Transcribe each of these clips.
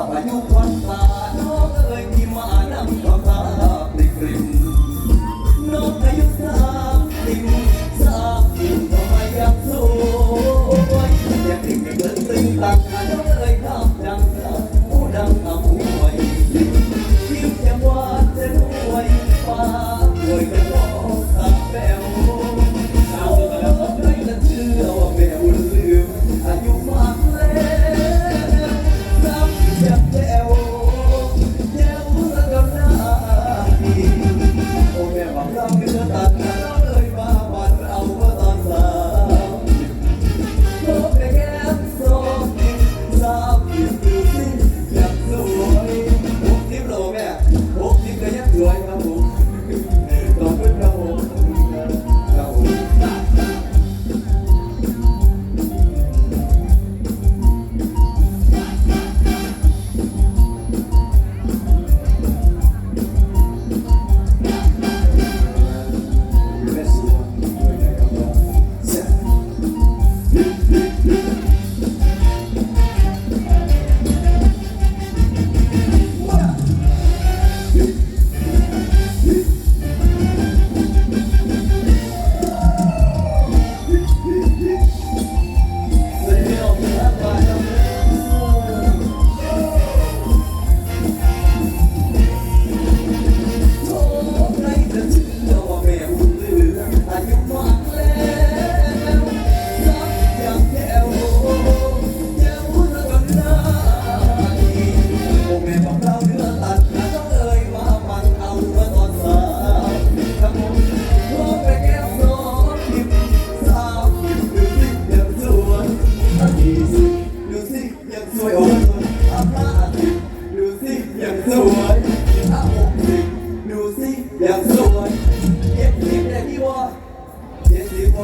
สองอายุคนตา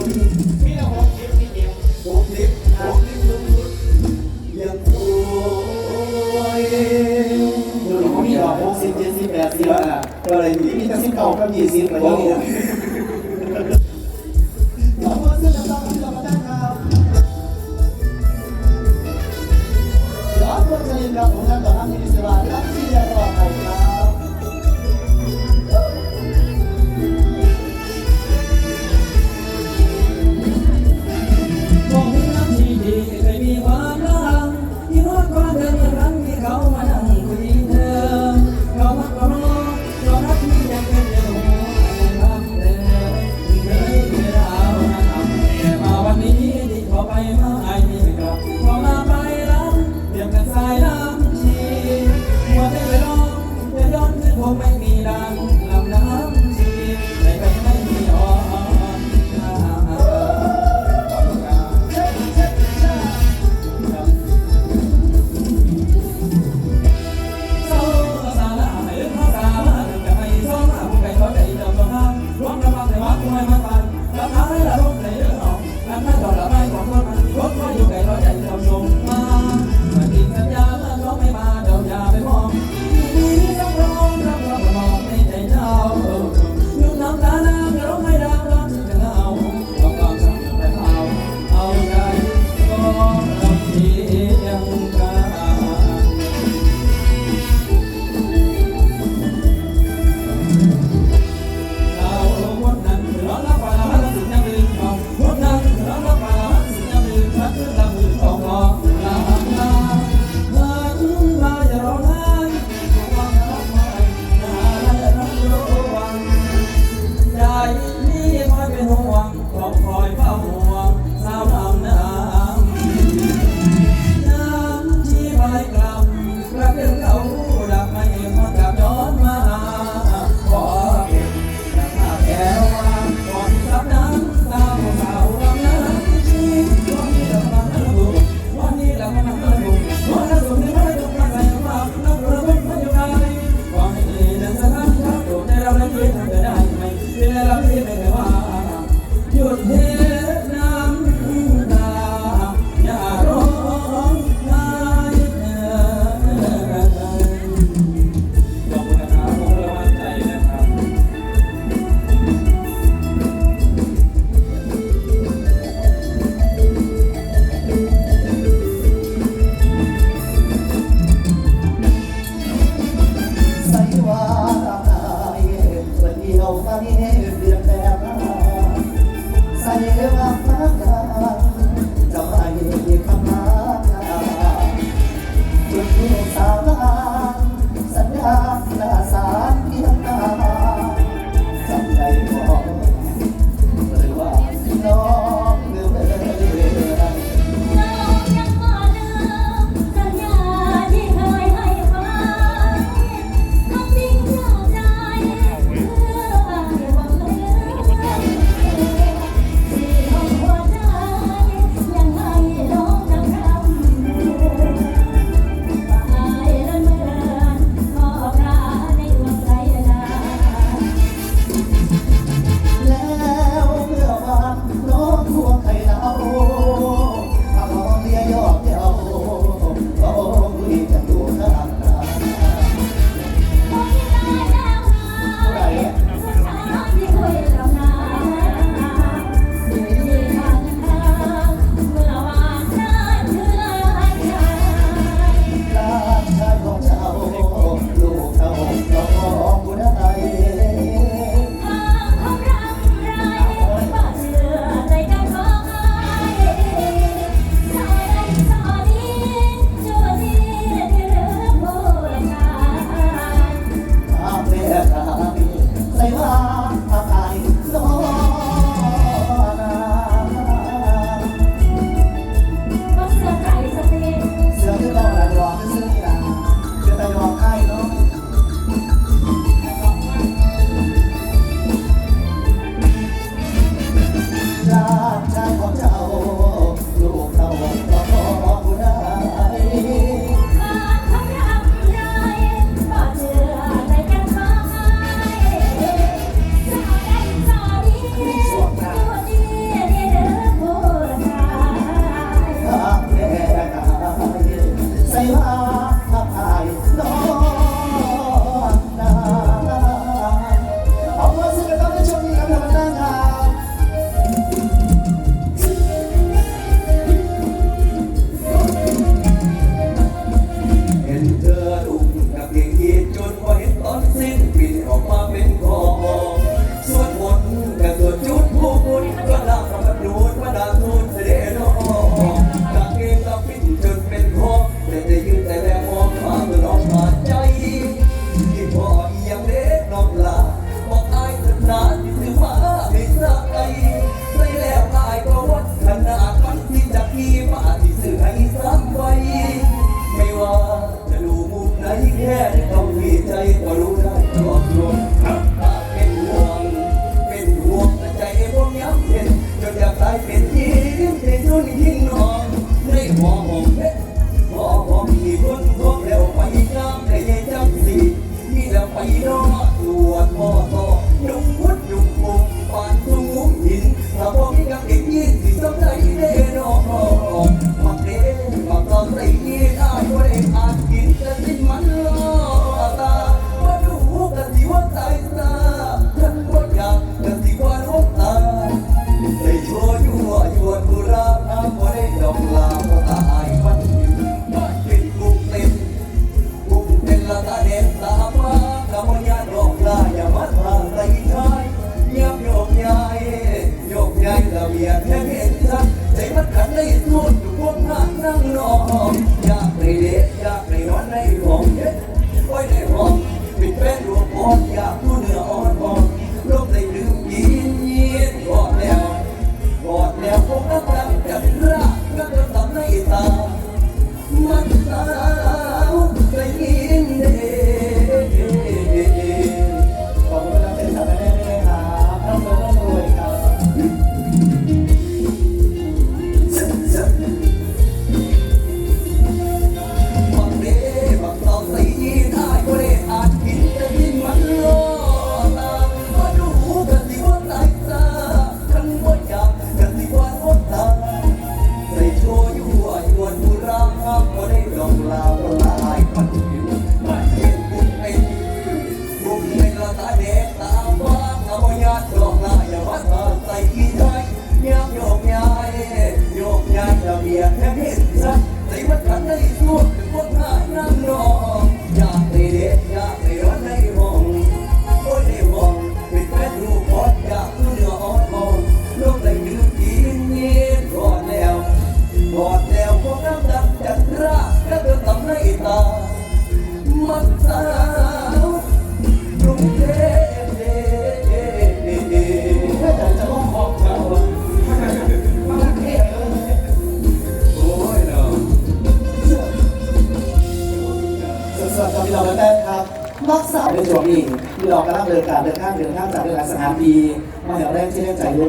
มีแต่หกสิบนเดียวหกสิบหสิบสูงสุดยังสวยเดี๋ยวหลวงพ่อมีดอกหกสิบเจ็ดสิแปดสิบอะก็เลยมีมีแต่สิบเก้าก็มีสิอะไรอย่างเงี้ยขอบคุณซึ่ต่างๆที่เรามาได้ครับขอบคุณเจครับผมท่านต่อ ลียดแค่เห็นเธอใจมันกันได้ทุ่นอยู่พวกนานั่งนอนอยากไปเด็กอยาก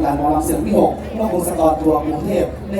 การมอลำเสียงที่6พวกวงสกอร์ตัวกรุงเทพ